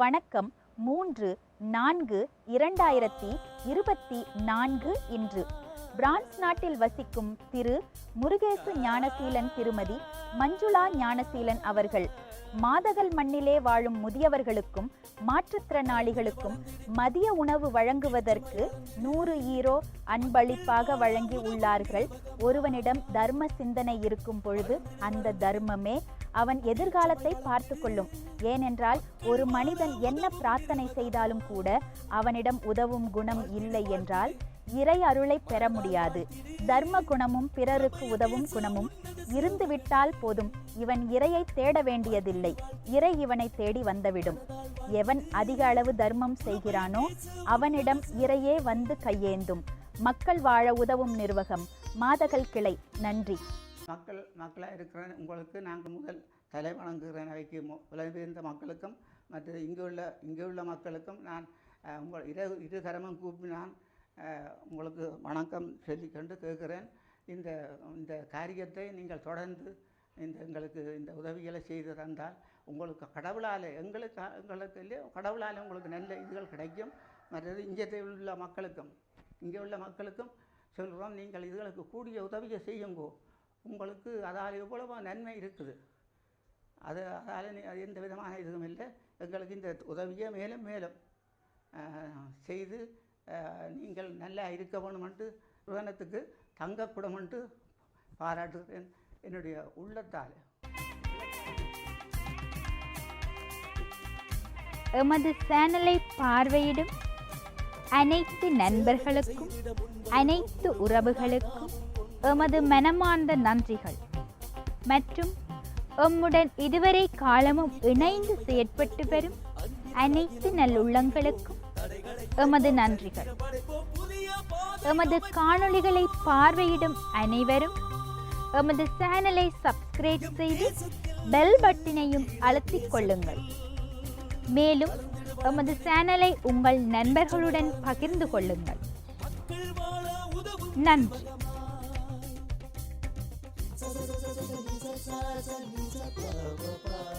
வணக்கம் மூன்று நான்கு இரண்டாயிரத்தி இருபத்தி நான்கு இன்று. பிரான்ஸ் நாட்டில் வசிக்கும் திரு முருகேசு ஞானசீலன் திருமதி மஞ்சுளா ஞானசீலன் அவர்கள். மாதகல் மண்ணிலே வாழும் முதியவர்களுக்கும் மாற்றுத்திறனாளிகளுக்கும் மதிய உணவு வழங்குவதற்கு நூறு ஈரோ அன்பளிப்பாக வழங்கி உள்ளார்கள். ஒருவனிடம் தர்ம சிந்தனை இருக்கும் பொழுது அந்த தர்மமே அவன் எதிர்காலத்தை பார்த்து கொள்ளும் ஏனென்றால் ஒரு மனிதன் என்ன பிரார்த்தனை செய்தாலும் கூட அவனிடம் உதவும் குணம் இல்லை என்றால் இறை அருளை பெற முடியாது. தர்ம குணமும் பிறருக்கு உதவும் குணமும் இருந்துவிட்டால் போதும். இவன் இறையை தேட வேண்டியதில்லை. இறை இவனை தேடி வந்துவிடும். எவன் அதிக அளவு தர்மம் செய்கிறானோ அவனிடம் இறையே வந்து கையேந்தும். மக்கள் வாழ உதவும் நிர்வாகம். மாதகல் கிளை. நன்றி. மக்கள் மக்களாக இருக்கிற உங்களுக்கு நாங்கள் முதல் தலை வணங்குகிற நிலைக்கு மக்களுக்கும் மற்ற இங்கே உள்ள இங்கே உள்ள மக்களுக்கும் நான் உங்கள் இரு இரு கரமும் கூப்பி நான் உங்களுக்கு வணக்கம் சொல்லிக்கொண்டு கேட்குறேன். இந்த இந்த காரியத்தை நீங்கள் தொடர்ந்து இந்த எங்களுக்கு இந்த உதவிகளை செய்து தந்தால் உங்களுக்கு கடவுளால் எங்களுக்கு எங்களுக்கு இல்லையோ கடவுளால் உங்களுக்கு நல்ல இதுகள் கிடைக்கும். மற்றது இங்கே உள்ள மக்களுக்கும் இங்கே உள்ள மக்களுக்கும் சொல்கிறோம் நீங்கள் இதுகளுக்கு கூடிய உதவியை செய்யுங்கோ. உங்களுக்கு அதால் எவ்வளவோ நன்மை இருக்குது. அது அதால் அது எந்த விதமான இதுவும் இல்லை. எங்களுக்கு இந்த உதவியை மேலும் மேலும் செய்து நீங்கள் நல்லா இருக்க வேணுமென்ட்டு நிறுவனத்துக்கு தங்கக்கூடமென்ட்டு பாராட்டுகிறேன் என்னுடைய உள்ளத்தால். எமது சேனலை பார்வையிடும் அனைத்து நண்பர்களுக்கும் அனைத்து உறவுகளுக்கும் எமது மனமார்ந்த நன்றிகள். மற்றும் எம்முடன் இதுவரை காலமும் இணைந்து செயற்பட்டு வரும் அனைத்து நல்லுள்ளங்களுக்கும் எமது நன்றிகள். எமது காணொளிகளை பார்வையிடும் அனைவரும் எமது சேனலை சப்ஸ்கிரைப் செய்து பெல் பட்டினையும் அழுத்திக் கொள்ளுங்கள். மேலும் எமது சேனலை உங்கள் நண்பர்களுடன் பகிர்ந்து கொள்ளுங்கள். நன்றி.